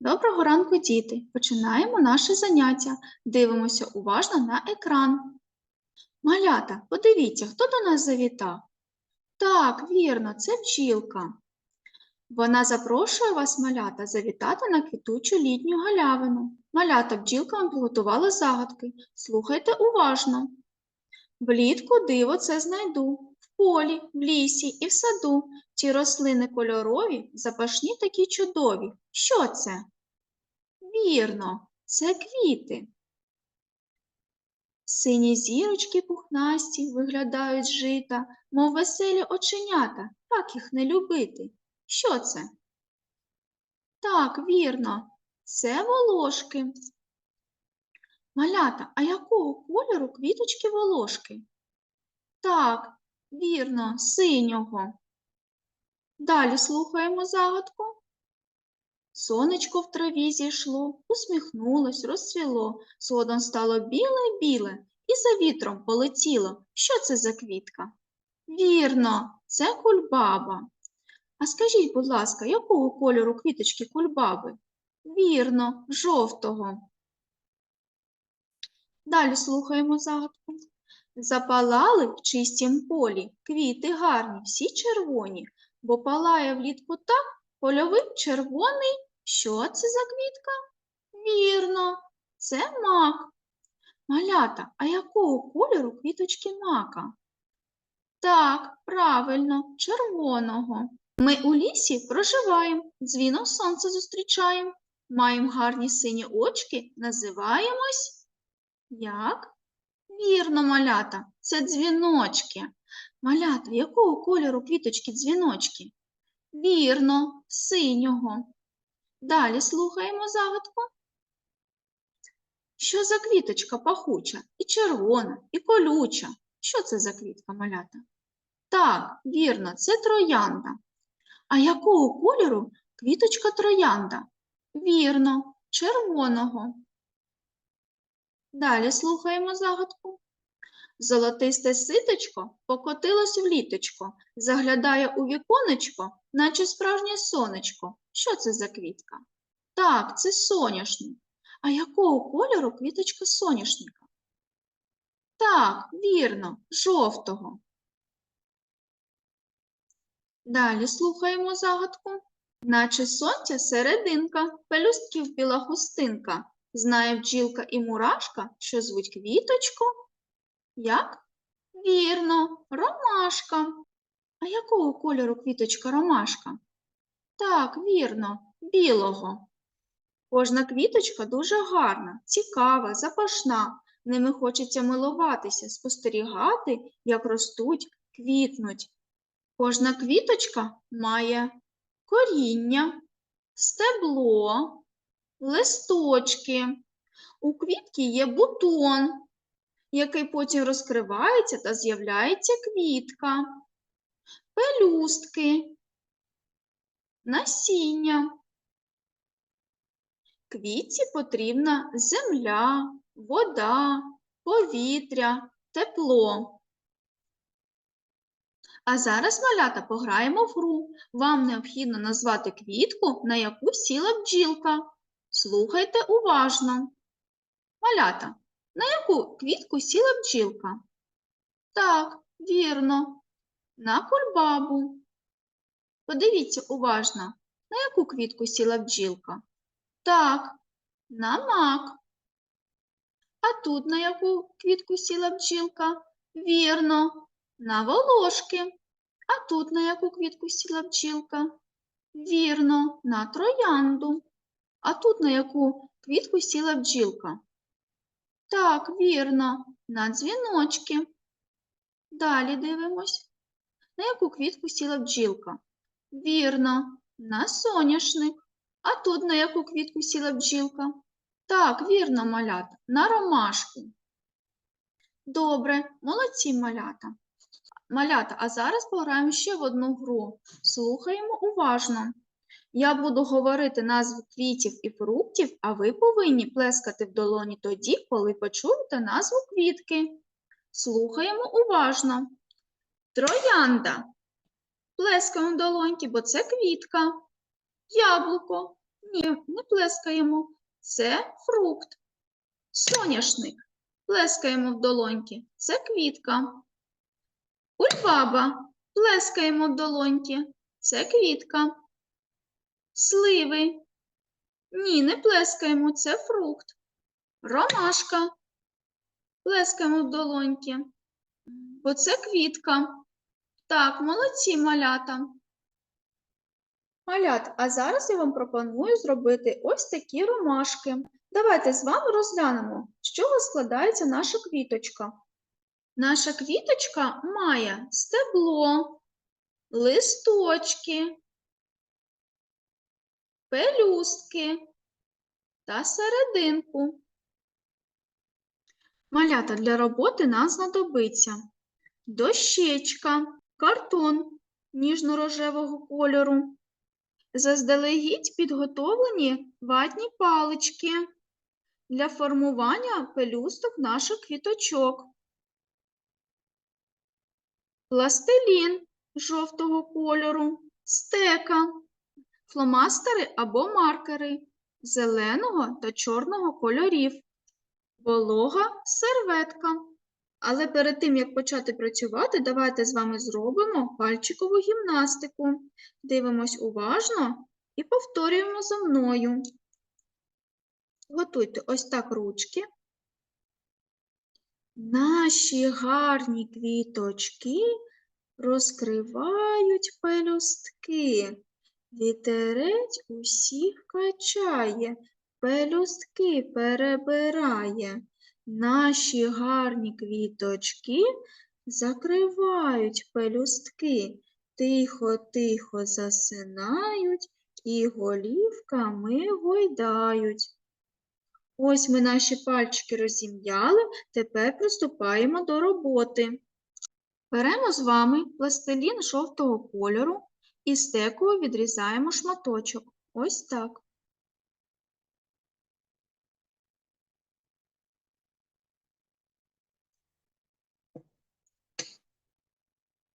Доброго ранку, діти! Починаємо наше заняття. Дивимося уважно на екран. Малята, подивіться, хто до нас завітав? Так, вірно, це бджілка. Вона запрошує вас, малята, завітати на квітучу літню галявину. Малята бджілка вам підготувала загадки. Слухайте уважно. Влітку диво це знайду. В полі, в лісі і в саду. Ті рослини кольорові, запашні такі чудові. Що це? Вірно, це квіти. Сині зірочки пухнасті виглядають з жита, мов веселі оченята, як їх не любити. Що це? Так, вірно, це волошки. Малята, а якого кольору квіточки волошки? Так, вірно, синього. Далі слухаємо загадку. Сонечко в траві зійшло, усміхнулось, розцвіло, згодом стало біле-біле і за вітром полетіло. Що це за квітка? Вірно, це кульбаба. А скажіть, будь ласка, якого кольору квіточки кульбаби? Вірно, жовтого. Далі слухаємо загадку. Запалали в чистім полі квіти гарні, всі червоні, бо палає влітку так польовий червоний. Що це за квітка? Вірно, це мак. Малята, а якого кольору квіточки мака? Так, правильно, червоного. Ми у лісі проживаємо, дзвіном сонце зустрічаємо. Маємо гарні сині очки, називаємось як? Вірно, малята, це дзвіночки. Малята, якого кольору квіточки дзвіночки? Вірно, синього. Далі слухаємо загадку. Що за квіточка пахуча, і червона, і колюча? Що це за квітка малята? Так, вірно, це троянда. А якого кольору квіточка троянда? Вірно, червоного. Далі слухаємо загадку. Золотисте ситочко покотилось в літочко, заглядає у віконечко, наче справжнє сонечко. Що це за квітка? Так, це соняшник. А якого кольору квіточка соняшника? Так, вірно, жовтого. Далі слухаємо загадку. Наче сонця серединка, пелюстків біла хустинка. Знає бджілка і мурашка, що звуть квіточку. Як? Вірно, ромашка. А якого кольору квіточка ромашка? Так, вірно, білого. Кожна квіточка дуже гарна, цікава, запашна. Ними хочеться милуватися, спостерігати, як ростуть, квітнуть. Кожна квіточка має коріння, стебло, листочки. У квітки є бутон, який потім розкривається та з'являється квітка, пелюстки, насіння. Квітці потрібна земля, вода, повітря, тепло. А зараз, малята, пограємо в гру. Вам необхідно назвати квітку, на яку сіла бджілка. Слухайте уважно. Малята, на яку квітку сіла бджілка? Так, вірно, на кульбабу. Подивіться уважно, на яку квітку сіла бджілка? Так, на мак. А тут на яку квітку сіла бджілка? Вірно, на волошки. А тут на яку квітку сіла бджілка? Вірно, на троянду. А тут на яку квітку сіла бджілка? Так, вірно, на дзвіночки. Далі дивимось. На яку квітку сіла бджілка? Вірно, на соняшник. А тут на яку квітку сіла бджілка? Так, вірно, малята, на ромашку. Добре, молодці малята. Малята, а зараз пограємо ще в одну гру. Слухаємо уважно. Я буду говорити назви квітів і фруктів, а ви повинні плескати в долоні тоді, коли почуєте назву квітки. Слухаємо уважно. Троянда. Плескаємо в долоньки, бо це квітка. Яблуко. Ні, не плескаємо. Це фрукт. Соняшник. Плескаємо в долоньки. Це квітка. Кульбаба. Плескаємо в долоньки. Це квітка. Сливи. Ні, не плескаємо. Це фрукт. Ромашка. Плескаємо в долоньки. Бо це квітка. Так, молодці малята. Малят, а зараз я вам пропоную зробити ось такі ромашки. Давайте з вами розглянемо, з чого складається наша квіточка. Наша квіточка має стебло, листочки, пелюстки та серединку. Малята для роботи нам знадобиться дощечка, картон ніжно-рожевого кольору, заздалегідь підготовлені ватні палички для формування пелюсток наших квіточок, пластилін жовтого кольору, стека, фломастери або маркери зеленого та чорного кольорів, волога серветка. Але перед тим, як почати працювати, давайте з вами зробимо пальчикову гімнастику. Дивимось уважно і повторюємо за мною. Готуйте ось так ручки. Наші гарні квіточки розкривають пелюстки. Вітерець усіх качає, пелюстки перебирає. Наші гарні квіточки закривають пелюстки, тихо-тихо засинають і голівками гойдають. Ось ми наші пальчики розім'яли, тепер приступаємо до роботи. Беремо з вами пластилін жовтого кольору і стекою відрізаємо шматочок. Ось так.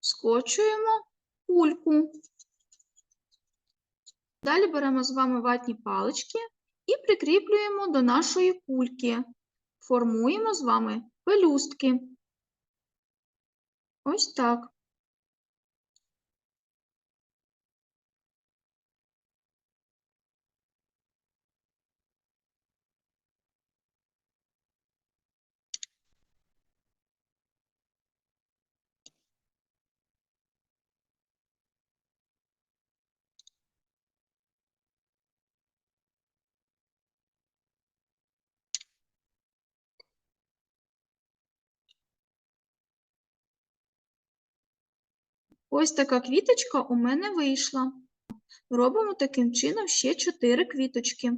скочуємо кульку. Далі беремо з вами ватні палички і прикріплюємо до нашої кульки. Формуємо з вами пелюстки. Ось так. Ось така квіточка у мене вийшла. Робимо таким чином ще 4 квіточки.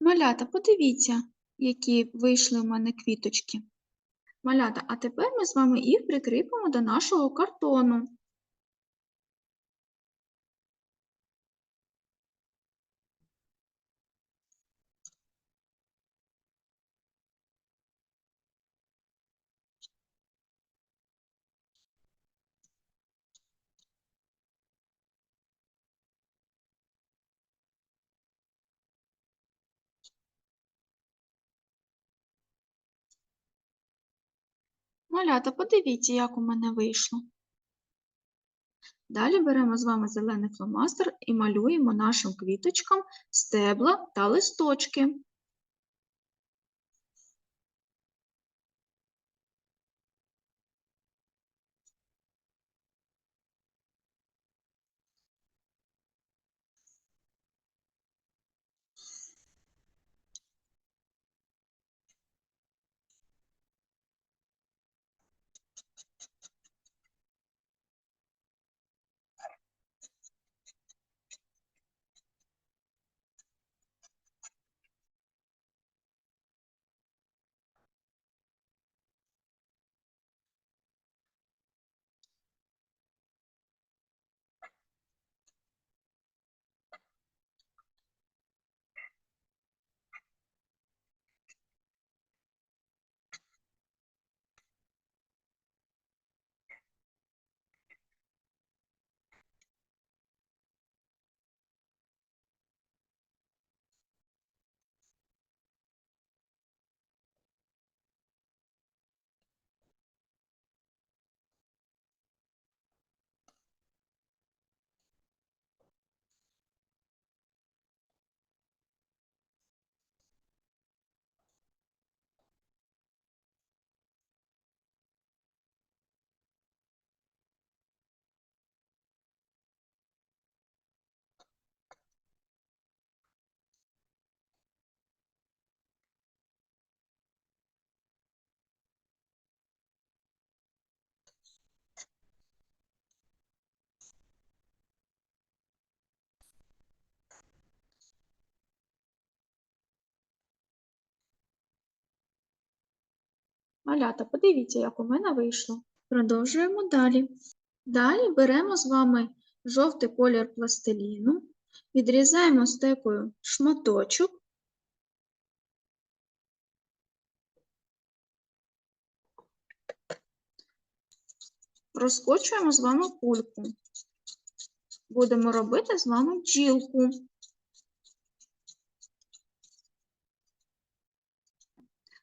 Малята, подивіться, які вийшли у мене квіточки. Малята, а тепер ми з вами їх прикріпимо до нашого картону. Малята, подивіться, як у мене вийшло. Далі беремо з вами зелений фломастер і малюємо нашим квіточкам стебла та листочки. Малята, подивіться, як у мене вийшло. Продовжуємо далі. Далі беремо з вами жовтий колір пластиліну, відрізаємо стекою шматочок. Розкочуємо з вами кульку. Будемо робити з вами бджілку.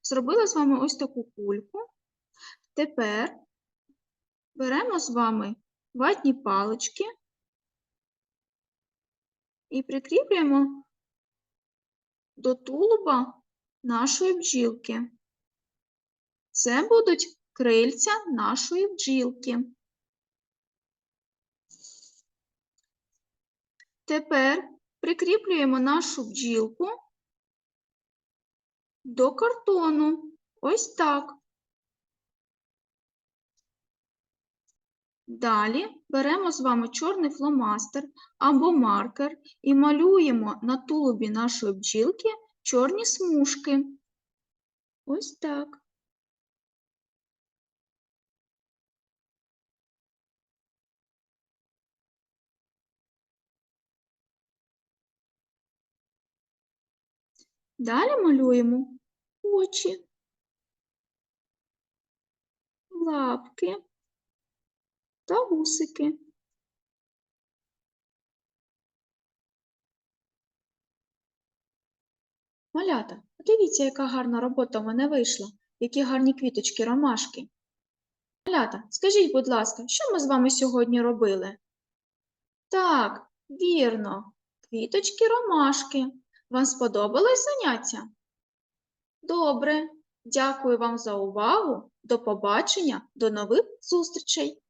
Зробили з вами ось таку кульку. Тепер беремо з вами ватні палички і прикріплюємо до тулуба нашої бджілки. Це будуть крильця нашої бджілки. Тепер прикріплюємо нашу бджілку до картону. Ось так. Далі беремо з вами чорний фломастер або маркер і малюємо на тулубі нашої бджілки чорні смужки. Ось так. Далі малюємо очі, лапки та вусики. Малята, подивіться, яка гарна робота в мене вийшла, які гарні квіточки, ромашки. Малята, скажіть, будь ласка, що ми з вами сьогодні робили? Так, вірно, квіточки, ромашки. Вам сподобалось заняття? Добре, дякую вам за увагу. До побачення, до нових зустрічей!